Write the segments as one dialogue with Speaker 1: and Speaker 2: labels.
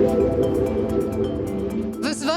Speaker 1: Thank you.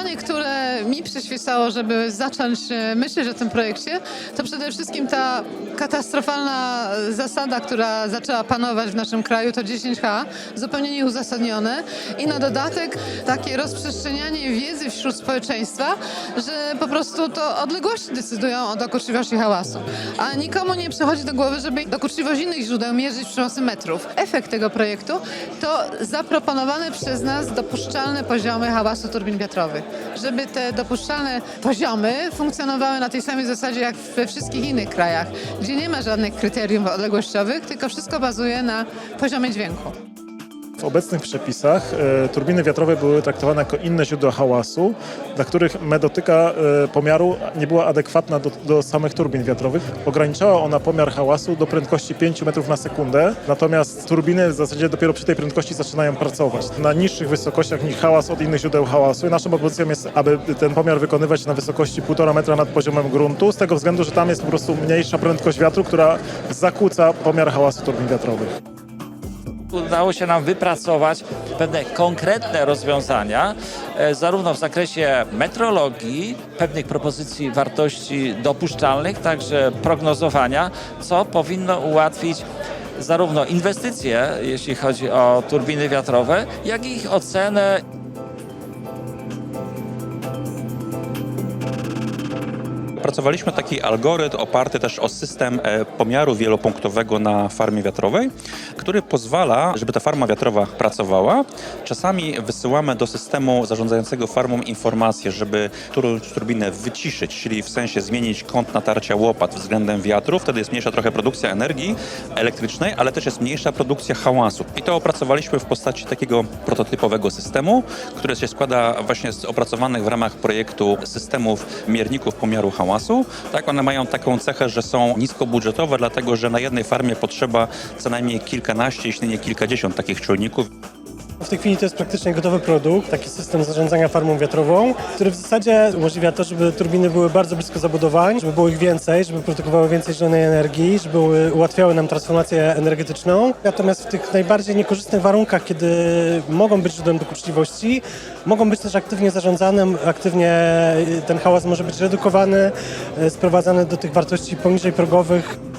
Speaker 1: Wyzwanie, które mi przyświecało, żeby zacząć e, myśleć o tym projekcie, to przede wszystkim ta katastrofalna zasada, która zaczęła panować w naszym kraju, to 10H, zupełnie nieuzasadnione i na dodatek takie rozprzestrzenianie wiedzy wśród społeczeństwa, że po prostu to odległości decydują o dokuczliwości hałasu. A nikomu nie przychodzi do głowy, żeby dokuczliwość innych źródeł mierzyć przy pomocy metrów. Efekt tego projektu to zaproponowane przez nas dopuszczalne poziomy hałasu turbin wiatrowych. Żeby te dopuszczalne poziomy funkcjonowały na tej samej zasadzie jak we wszystkich innych krajach, gdzie nie ma żadnych kryteriów odległościowych, tylko wszystko bazuje na poziomie dźwięku.
Speaker 2: W obecnych przepisach e, turbiny wiatrowe były traktowane jako inne źródła hałasu, dla których metodyka e, pomiaru nie była adekwatna do, do samych turbin wiatrowych. Ograniczała ona pomiar hałasu do prędkości 5 metrów na sekundę, natomiast turbiny w zasadzie dopiero przy tej prędkości zaczynają pracować. Na niższych wysokościach niż hałas od innych źródeł hałasu. I naszą propozycją jest, aby ten pomiar wykonywać na wysokości 1,5 metra nad poziomem gruntu, z tego względu, że tam jest po prostu mniejsza prędkość wiatru, która zakłóca pomiar hałasu turbin wiatrowych.
Speaker 3: Udało się nam wypracować pewne konkretne rozwiązania, e, zarówno w zakresie metrologii, pewnych propozycji wartości dopuszczalnych, także prognozowania, co powinno ułatwić zarówno inwestycje, jeśli chodzi o turbiny wiatrowe, jak i ich ocenę
Speaker 4: Opracowaliśmy taki algorytm oparty też o system e, pomiaru wielopunktowego na farmie wiatrowej, który pozwala, żeby ta farma wiatrowa pracowała. Czasami wysyłamy do systemu zarządzającego farmą informację, żeby którąś turbinę wyciszyć, czyli w sensie zmienić kąt natarcia łopat względem wiatru. Wtedy jest mniejsza trochę produkcja energii elektrycznej, ale też jest mniejsza produkcja hałasu. I to opracowaliśmy w postaci takiego prototypowego systemu, który się składa właśnie z opracowanych w ramach projektu systemów mierników pomiaru hałasu. Tak, one mają taką cechę, że są niskobudżetowe, dlatego że na jednej farmie potrzeba co najmniej kilkanaście, jeśli nie kilkadziesiąt takich czujników.
Speaker 5: W tej chwili to jest praktycznie gotowy produkt, taki system zarządzania farmą wiatrową, który w zasadzie umożliwia to, żeby turbiny były bardzo blisko zabudowań, żeby było ich więcej, żeby produkowały więcej zielonej energii, żeby ułatwiały nam transformację energetyczną. Natomiast w tych najbardziej niekorzystnych warunkach, kiedy mogą być źródłem dokuczliwości, mogą być też aktywnie zarządzane, aktywnie ten hałas może być redukowany, e, sprowadzany do tych wartości poniżej progowych.